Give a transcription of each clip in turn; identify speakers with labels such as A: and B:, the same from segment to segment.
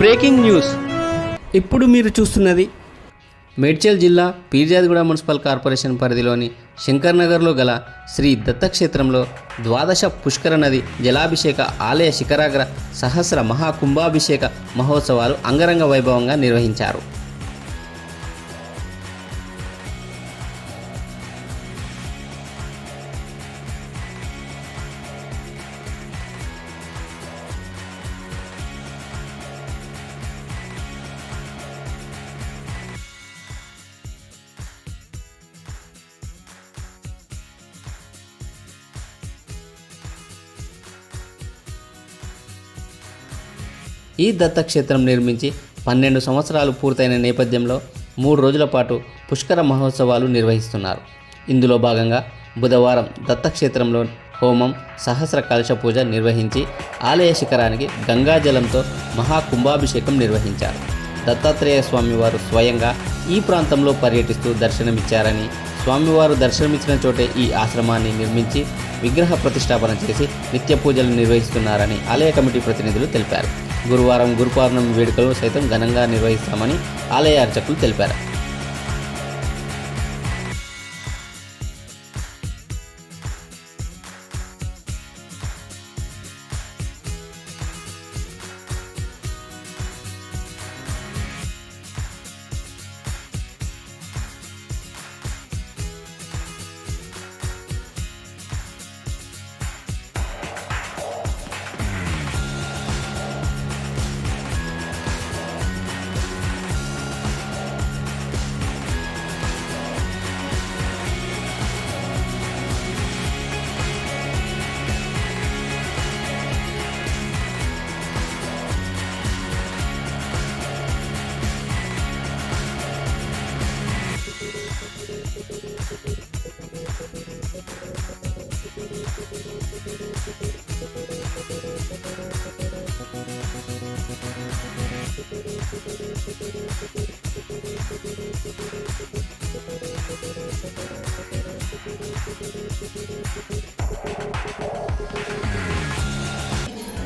A: Breaking news. ఇప్పుడు మీరు చూస్తున్నది మేడ్చల్ జిల్లా పీర్జాదిగూడ మున్సిపల్ కార్పొరేషన్ పరిధిలోని శంకర్ నగర్లో గల శ్రీ దత్తక్షేత్రంలో ద్వాదశ పుష్కర నది జలాభిషేక ఆలయ శిఖరాగ్ర సహస్ర మహాకుంభాభిషేక మహోత్సవాలు అంగరంగ వైభవంగా నిర్వహించారు. ఈ దత్తక్షేత్రం నిర్మించి పన్నెండు సంవత్సరాలు పూర్తయిన నేపథ్యంలో మూడు రోజుల పాటు పుష్కర మహోత్సవాలు నిర్వహిస్తున్నారు. ఇందులో భాగంగా బుధవారం దత్తక్షేత్రంలో హోమం సహస్ర కలశ పూజ నిర్వహించి ఆలయ శిఖరానికి గంగాజలంతో మహాకుంభాభిషేకం నిర్వహించారు. దత్తాత్రేయ స్వామివారు స్వయంగా ఈ ప్రాంతంలో పర్యటిస్తూ దర్శనమిచ్చారని స్వామివారు దర్శనమిచ్చిన చోటే ఈ ఆశ్రమాన్ని నిర్మించి విగ్రహ ప్రతిష్టాపన చేసి నిత్య పూజలు నిర్వహిస్తున్నారని ఆలయ కమిటీ ప్రతినిధులు తెలిపారు. గురువారం గురు వేడుకలు సైతం ఘనంగా నిర్వహిస్తామని ఆలయ అర్చకులు తెలిపారు.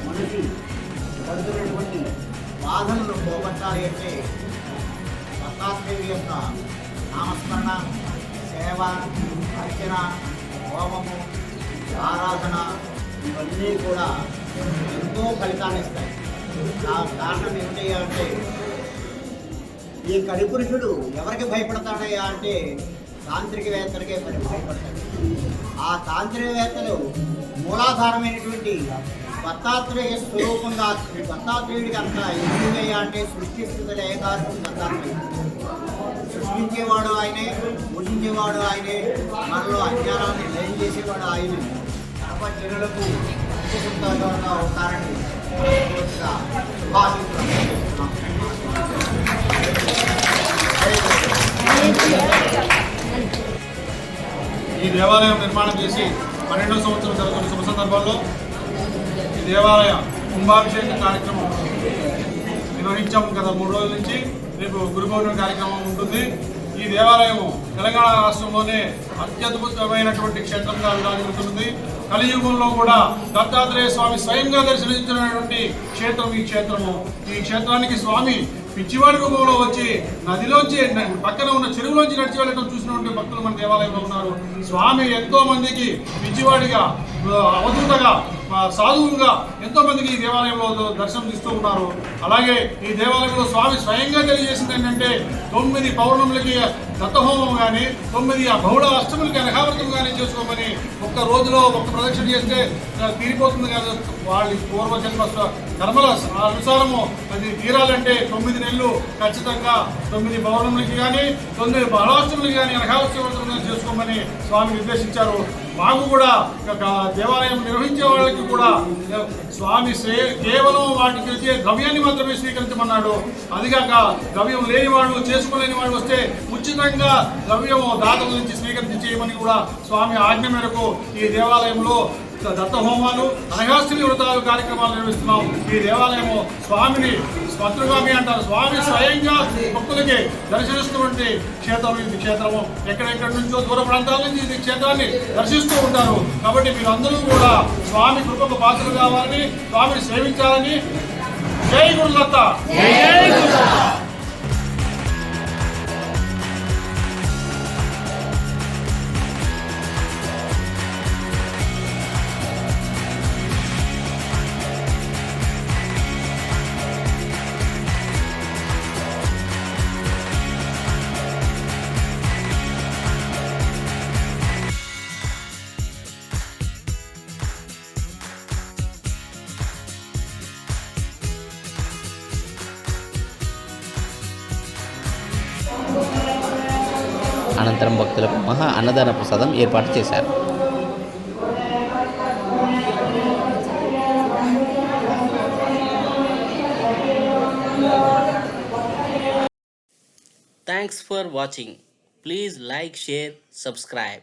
B: మనిషి పడుతున్నటువంటి బాధలను పోగొట్టాలి అంటే దత్తాత్రేయుడి యొక్క నామస్మరణ సేవ అర్చన హోమము ఆరాధన ఇవన్నీ కూడా ఎంతో ఫలితాన్ని ఇస్తాయి. కా- కారణం ఏమిటి అంటే ఈ కలిపురుషుడు ఎవరికి భయపడతాడయ్యా అంటే తాంత్రికవేత్తలకే భయపడతాడు. ఆ తాంత్రికవేత్తలు మూలాధారమైనటువంటి దత్తాత్రేయ స్వరూపంగా శ్రీ దత్తాత్రేయుడికి అంత ఎందుకయ్యా అంటే సృష్టిస్తున్న కాదు దత్తాత్రేయుడు. సృష్టించేవాడు ఆయనే. పూజించేవాడు ఆయనే. మనలో అన్యాయాన్ని లయం చేసేవాడు ఆయనే. ప్రపంచనులకు సుఖంగా అవుతారని
C: ఈ దేవాలయం నిర్మాణం చేసి పన్నెండో సంవత్సరం జరుగుతున్న శుభ సందర్భంలో ఈ దేవాలయ కుంభాభిషేక కార్యక్రమం నిర్వహించాము గత మూడు రోజుల నుంచి రేపు గురు పౌర్ణమి కార్యక్రమం ఉంటుంది. ఈ దేవాలయము తెలంగాణ రాష్ట్రంలోనే అత్యద్భుతమైనటువంటి క్షేత్రంగా విరాజిల్లుతుంది కలియుగంలో కూడా దత్తాత్రేయ స్వామి స్వయంగా దర్శనించినటువంటి క్షేత్రం ఈ క్షేత్రము. ఈ క్షేత్రానికి స్వామి పిచ్చివాడి రూపంలో వచ్చి నదిలోంచి పక్కన ఉన్న చెరువులోంచి నడిచి వెళ్ళడం చూసినటువంటి భక్తులు మన దేవాలయంలో ఉన్నారు. స్వామి ఎంతో మందికి పిచ్చివాడిగా ఆ, అవధూతగా సాధువులుగా ఎంతోమందికి ఎంతో మందికి ఈ దేవాలయంలో దర్శనం ఇస్తూ ఉన్నారు అలాగే ఈ దేవాలయంలో స్వామి స్వయంగా తెలియజేసింది ఏంటంటే తొమ్మిది పౌర్ణములకి దత్తహోమం కానీ తొమ్మిది ఆ బహుళ అష్టములకి అనఘావర్తం కానీ చేసుకోమని ఒక్క రోజులో ఒక్క ప్రదక్షిణ చేస్తే తీరిపోతుంది కదా. వాళ్ళ పూర్వజన్మ స్వ- కర్మల అనుసారము అది తీరాలంటే తొమ్మిది నెలలు ఖచ్చితంగా తొమ్మిది పౌర్ణములకి కానీ తొమ్మిది బహుళాష్టములకి కానీ అనఘావర్తం చేసుకోమని స్వామి నిర్దేశించారు. మాకు కూడా ఒక దేవాలయం నిర్వహించే వాళ్ళకి కూడా స్వామి శ్రే- కేవలం వాటికి వచ్చే ద్రవ్యాన్ని మాత్రమే స్వీకరించమన్నాడు. అదిగాక ద్రవ్యం లేని వాడు చేసుకోలేని వాడు వస్తే ఉచితంగా ద్రవ్యం దాతల నుంచి స్వీకరించి చేయమని కూడా స్వామి ఆజ్ఞ మేరకు ఈ దేవాలయంలో దత్త హోమాలు వ్రతాలు కార్యక్రమాలు నిర్వహిస్తున్నాం. ఈ దేవాలయము స్వామిని స్వతృగామి అంటారు. స్వామి స్వయంగా భక్తులకి దర్శనిస్తున్నటువంటి క్షేత్రం ఇది. క్షేత్రము ఎక్కడెక్కడి నుంచో దూర ప్రాంతాల నుంచి ఇది క్షేత్రాన్ని దర్శిస్తూ ఉంటారు. కాబట్టి మీరందరూ కూడా స్వామి కృపకు పాత్రలు కావాలని స్వామిని సేవించాలని. జై గురుదత్త.
A: అనంతరం భక్తులకు మహా అన్నదాన ప్రసాదం ఏర్పాటు చేశారు. Thanks for watching please like share subscribe